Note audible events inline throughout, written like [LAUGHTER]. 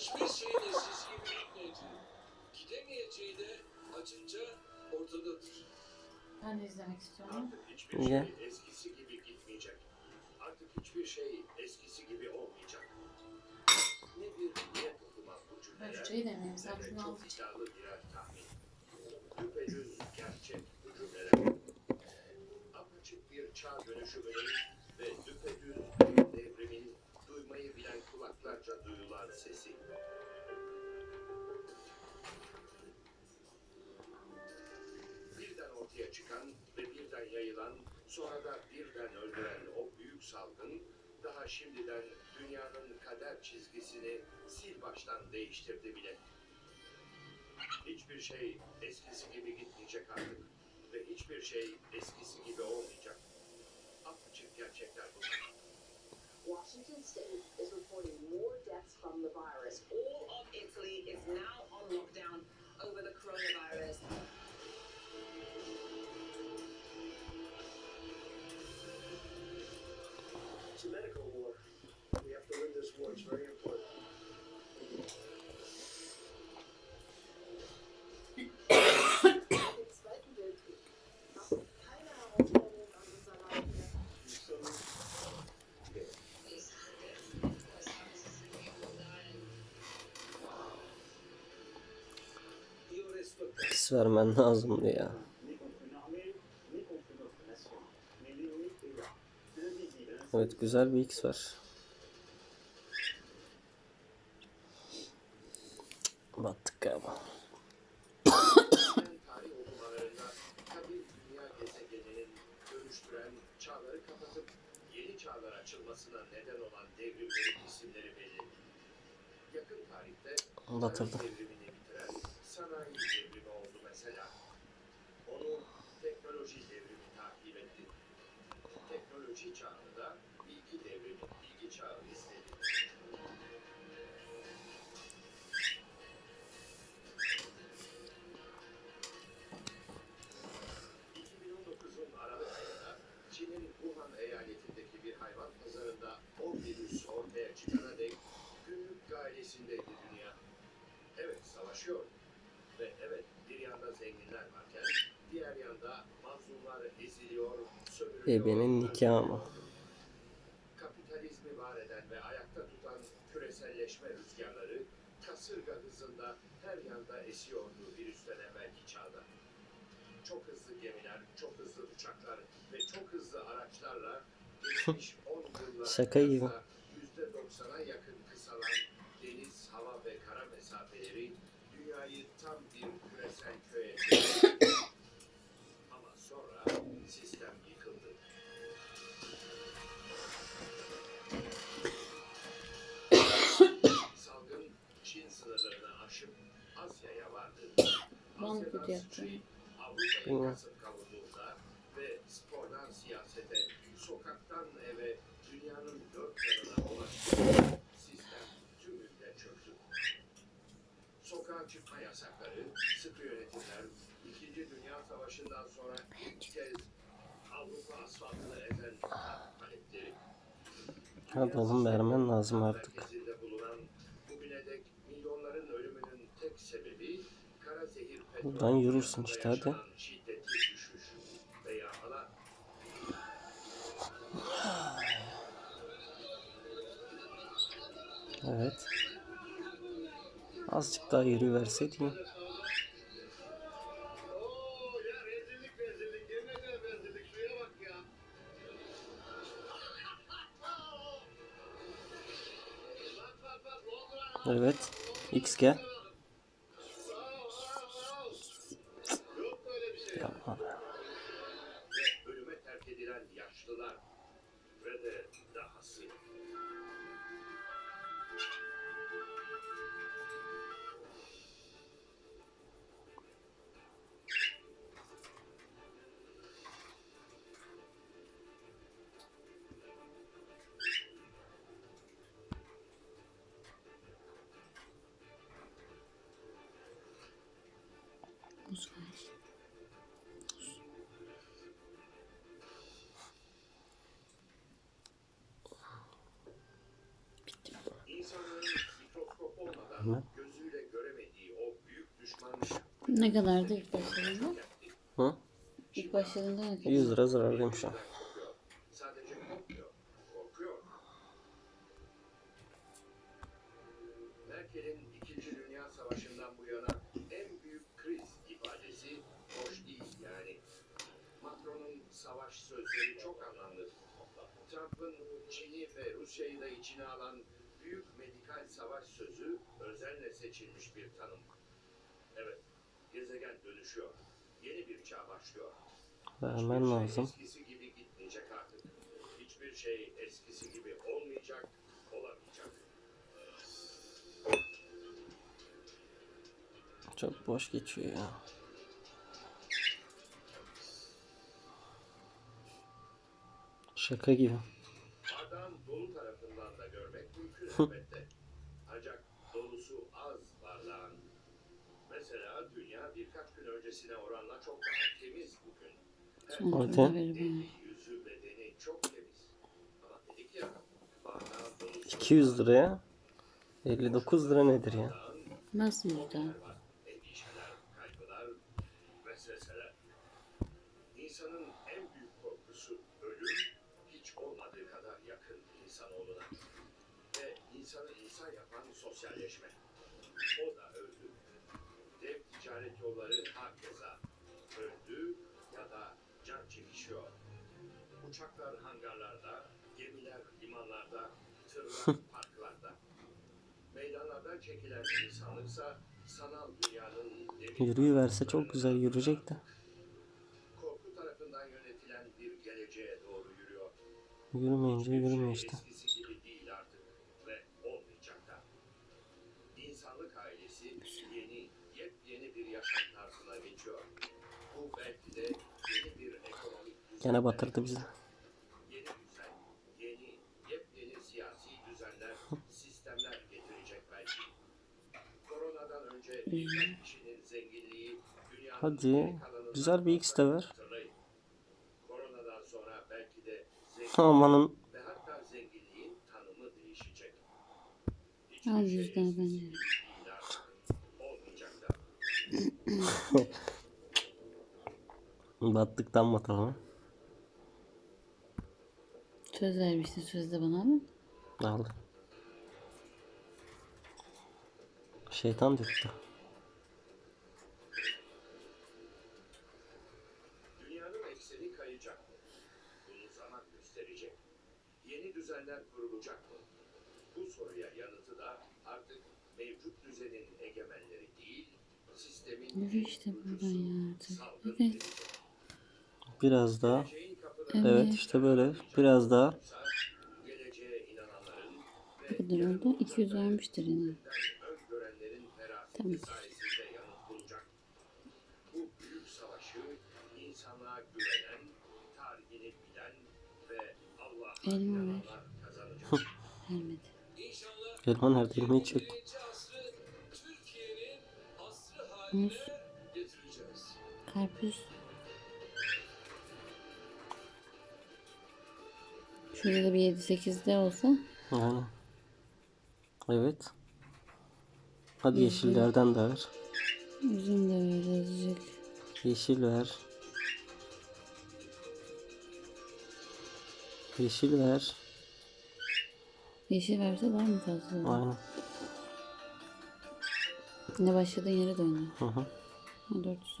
hiçbir şeyin eskisi gibi gitmeyeceği, gidemeyeceği de açıkça ortadadır. Ben de izlemek istiyorum. Artık hiçbir Niye? şey eskisi gibi gitmeyecek. Artık hiçbir şey eskisi gibi olmayacak. Ne bir niyet okumak bu Ben cümleler, şu çayı demleyeyim. ne Sen de şunu çok al. iddialı birer tahmin. Düpedüz gerçek bu cümleler. Apaçık bir çağ dönüşümünün ve düpedüz bir devrimin duymayı bilen kulaklarca duyulan sesi. birden ortaya çıkan ve birden yayılan, sonra da birden öldüren o büyük salgın, daha şimdiden dünyanın kader çizgisini sil baştan değiştirdi bile. Hiçbir şey eskisi gibi gitmeyecek artık ve hiçbir şey eskisi gibi olmayacak. Apaçık gerçekler bunlar. Washington State is reporting more deaths from the virus. all of Italy is now on lockdown over the coronavirus. It's a medical war. We have to win this war. It's very important. L'ennemi est là. Invisible. Evet güzel bir X var. Ebenin nikahı mı? Kapitalizmi var eden ve ayakta tutan küreselleşme rüzgarları kasırga hızında her yanda esiyordu virüsten evvelki çağda. Çok hızlı gemiler, çok hızlı uçaklar ve çok hızlı araçlarla [LAUGHS] geçmiş 10 yıllara Şaka gibi. Ulaştı. Sistem tümüyle çöktü. Sokağa çıkma yasakları, sıkı yönetimler, İkinci Dünya Savaşı'ndan sonra ilk kez Avrupa asfaltını ezen tank paletleri, Hadi oğlum vermen lazım artık. Merkezinde bulunan bugüne dek milyonların ölümünün tek sebebi Buradan yürürsün işte, hadi. Evet. Azıcık daha yürü verseydin. Oo ya rezillik I'll see. Düşman Ne kadardı ilk başladığında? Hı? İlk başladığında ne kadar? 100 lira zarardayım şu an. Tanım. Evet, gezegen dönüşüyor. Yeni bir çağ başlıyor. Vermen şey lazım. Eskisi gibi gitmeyecek artık. Hiçbir şey eskisi gibi olmayacak, olamayacak. Çok boş geçiyor ya. Şaka gibi. Bardağın dolu tarafından da görmek mümkün [LAUGHS] elbette. Mesela dünya birkaç gün öncesine oranla çok daha temiz bugün. Eli, yüzü, bedeni çok temiz. Ama dedik ya, bardağın dolusu 200 liraya 59 lira nedir ya? Nasıl vesveseler. İnsanın en büyük korkusu ölüm, hiç olmadığı kadar yakın insanoğluna. Ve insanı insan yapan sosyalleşme. O da öldü. Dev ticaret yolları hakeza öldü ya da can çekişiyor. Uçaklar hangarlarda, gemiler limanlarda, tırlar [LAUGHS] parklarda. Meydanlardan çekilen insanlıksa sanal dünyanın Yürüyüverse çok güzel yürüyecek de. korku tarafından yönetilen bir geleceğe doğru yürüyor. Yürümeyince yürümüyor şey işte. eskisi gibi değil artık ve olmayacak da. İnsanlık ailesi yeni, yepyeni bir yaşam tarzına geçiyor. Bu belki de yeni bir ekonomik düzen. Gene batırdı bizi. Yeni düzen, yeni, yepyeni siyasi düzenler, sistemler getirecek belki. Koronadan önce birkaç kişinin zenginliği dünyanın Hadi, güzel bir X de ver. Amanın ve hatta zenginliğin tanımı değişecek. Al Hiçbir şey yüzden eskisi bence. gibi değil artık. Olmayacak da. battıktan batalım. Söz vermiştin sözde bana ama. Aldı. Şeytan dürttü. Dünyanın ekseni kayacak mı? Bunu zaman gösterecek. Yeni düzenler kurulacak mı? Bu soruya yanıtı da artık mevcut düzenin egemenleri değil, sistemin Yürü işte buradan ya artık. Evet. Biraz daha. Evet. Evet işte böyle. Biraz daha. Ne kadar oldu? 200 vermiştir yine. Tamam. Elma ver. Vermedi. Elman her dilimi hiç yok. 21. asrı Türkiye'nin asrı haline Muz. Karpuz. Şurada da bir 7-8'de olsa Yani. Evet. Hadi yeşillerden de ver. de böyle azıcık. Yeşil ver. Yeşil ver. Yeşil verse daha mı fazla olur? Aynen. Ne başladığın yere döndü. Hı hı. Ha, 400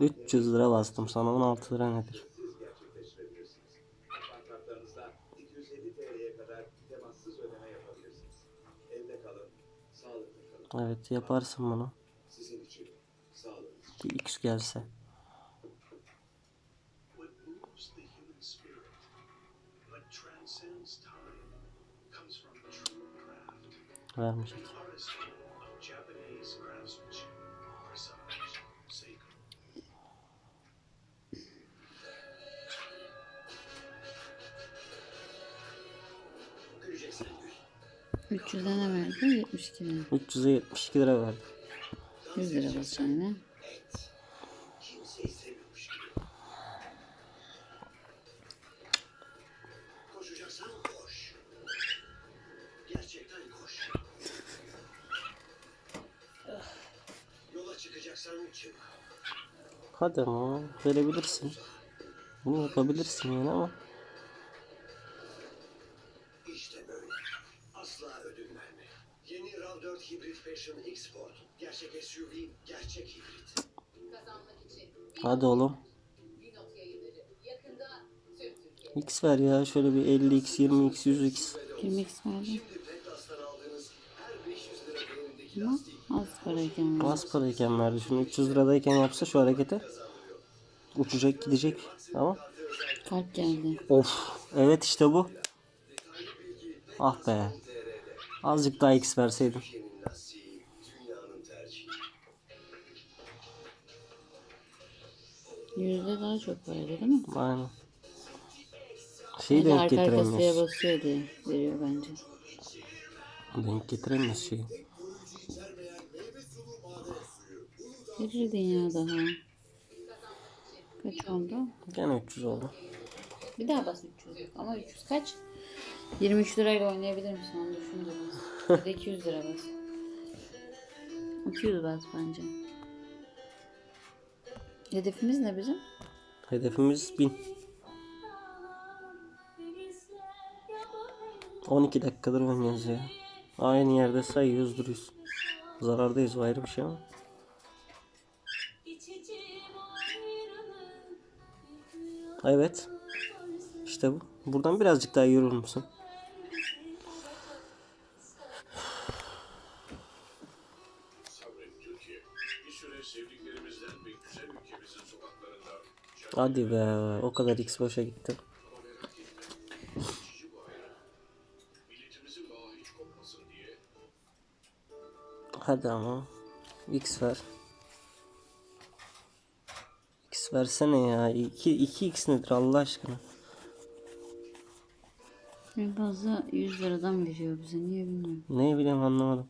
300 lira bastım sana 16 lira nedir? ücretsiz gerçekleştirebilirsiniz. Akbank kartlarınızla 250 TL'ye kadar 300'e ne verdi? 72 lira. 300'e 72 lira verdi. 100 lira bas yani. Kimseyi sevmiyormuş gibi. Koşacaksan koş. Gerçekten koş. Yola çıkacaksan çık. Hadi ama verebilirsin. Bunu yapabilirsin yani ama. İşte böyle. Asla ödün verme. Yeni RAV4 Hybrid Passion X Sport. Gerçek SUV, gerçek hibrit. Kazanmak için Hadi oğlum. X ver ya şöyle bir 50x, 20x, 100x. 20x verdi. Şimdi Peklas'tan aldığınız her 500 lira değerindeki Ama lastik az parayken verdi. Az parayken verdi. Şunu 300 liradayken yapsa şu hareketi. Uçacak gidecek ama. Kalp geldi. Of. Evet işte bu. Ah be. Azıcık daha X verseydin. Yüzde daha çok verdi değil mi? Aynen. Şeyi Sadece denk arka arkasıya getiremiyoruz. basıyor diye veriyor bence. Denk getiremiyoruz şeyi. Verirdin ya daha. Kaç oldu? Gene 300 oldu. Bir daha bas 300. Ama 300 kaç? 23 lirayla oynayabilir misin? Onu düşün de bas. Ya da 200 lira bas. 200 bas bence. Hedefimiz ne bizim? Hedefimiz 1000. 12 dakikadır oynuyoruz ya. Aynı yerde sayıyoruz duruyoruz. Zarardayız o ayrı bir şey ama. Evet. İşte bu. Buradan birazcık daha yürür müsün? Hadi be. O kadar X boşa gitti. geçici bu hayran. Milletimizin bağı hiç kopmasın diye Hadi ama. X ver. X versene ya. 2 2x nedir Allah aşkına? En fazla 100 liradan veriyor bize. Niye bilmiyorum. Ne bileyim anlamadım.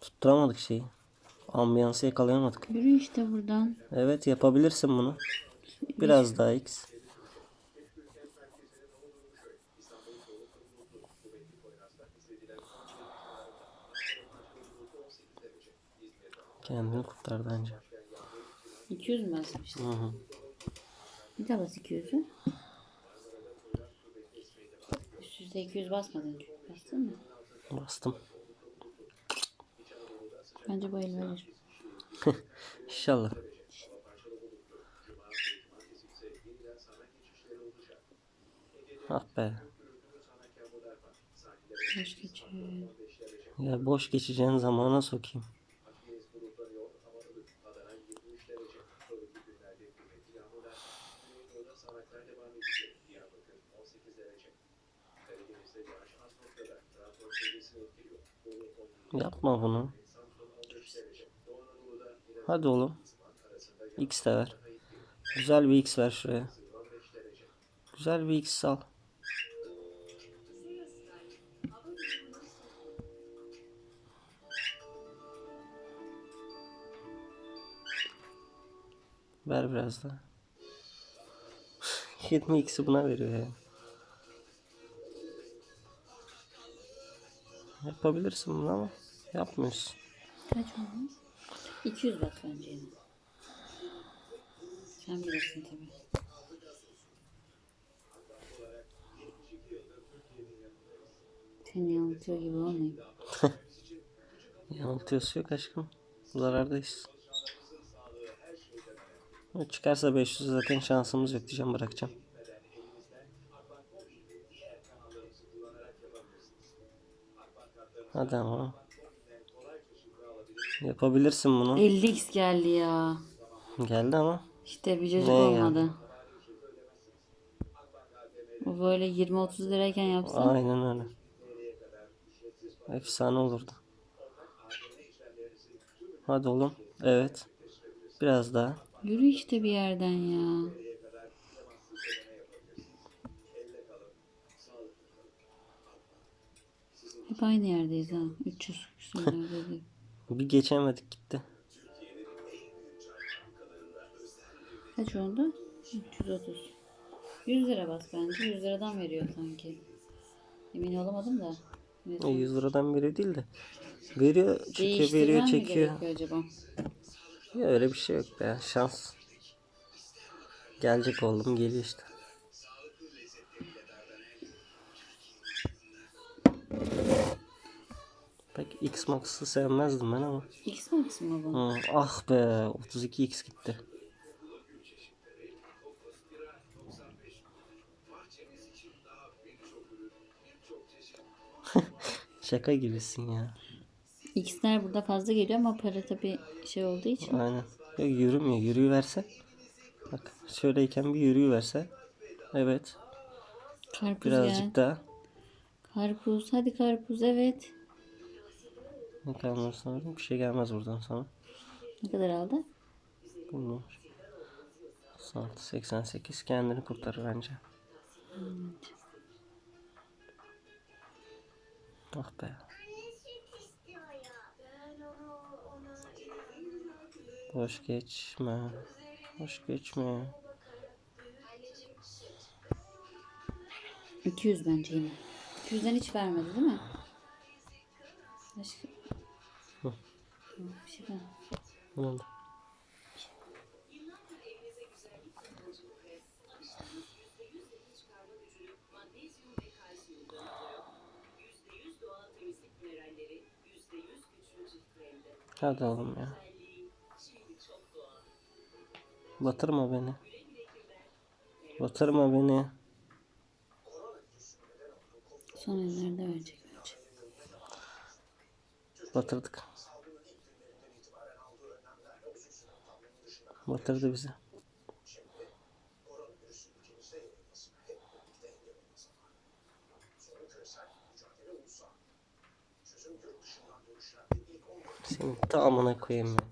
Tutturamadık şeyi. Ambiyansı yakalayamadık. Yürü işte buradan. Evet yapabilirsin bunu. Biraz daha X. Kendini kurtar bence. 200 mü basmıştın? Hı hı. Bir daha bas 200'ü. Üst üste 200 basmadın çünkü. Bastın mı? Bastım. Bence bu el verir. [LAUGHS] İnşallah. Ah be. Boş geçiyor. Ya boş geçeceğin zamana sokayım. Yapma bunu. Hadi oğlum. X de ver. Güzel bir X ver şuraya. Güzel bir X al. Ver biraz daha. [LAUGHS] 20 X'i buna veriyor ya. Yapabilirsin bunu ama yapmıyorsun. Kaç oldu? 200 bas bence. Sen bilirsin tabii. Seni yanıltıyor gibi olmayayım. [LAUGHS] Yanıltıyorsun yok aşkım. Zarardayız. Çıkarsa 500 zaten şansımız yok diyeceğim bırakacağım. Hadi ama. Yapabilirsin bunu. 50x geldi ya. Geldi ama. İşte bir cacık Neye geldi? olmadı. O böyle 20-30 lirayken yapsan Aynen öyle. Efsane olurdu. Hadi oğlum. Evet. Biraz daha. Yürü işte bir yerden ya. Hep aynı yerdeyiz ha. 300 küsürlerde. [LAUGHS] Bir geçemedik gitti. Kaç oldu? 330. 100 lira bas bence. 100 liradan veriyor sanki. Emin olamadım da. Neyse. E, 100 liradan biri değil de. Veriyor, çekiyor, veriyor, çekiyor. acaba? Ya öyle bir şey yok be. Şans. Gelecek oğlum geliyor işte. Pek X-Max'ı sevmezdim ben ama. X Max mı bu? Hı, ah be 32X gitti. [LAUGHS] Şaka gibisin ya. X'ler burada fazla geliyor ama para tabi şey olduğu için. Aynen. Ya yürümüyor. Yürüyüverse. Bak şöyleyken bir yürüyüverse. Evet. Karpuz Birazcık gel. daha. Karpuz. Hadi karpuz evet. Ne kalmaz sonra? Bir şey gelmez buradan sonra. Ne kadar aldı? Bilmiyorum. 6, 88 kendini kurtarır bence. Ah be. Boş geçme. Boş geçme. 200 bence yine. 200'den hiç vermedi değil mi? Başka... Hı. Bir şey ver. Ne oldu? Hadi oğlum ya. Batırma beni. Batırma beni. Son ellerde verecek bence. Batırdık. Batırdı bizi. Senin tamamına koyayım ya.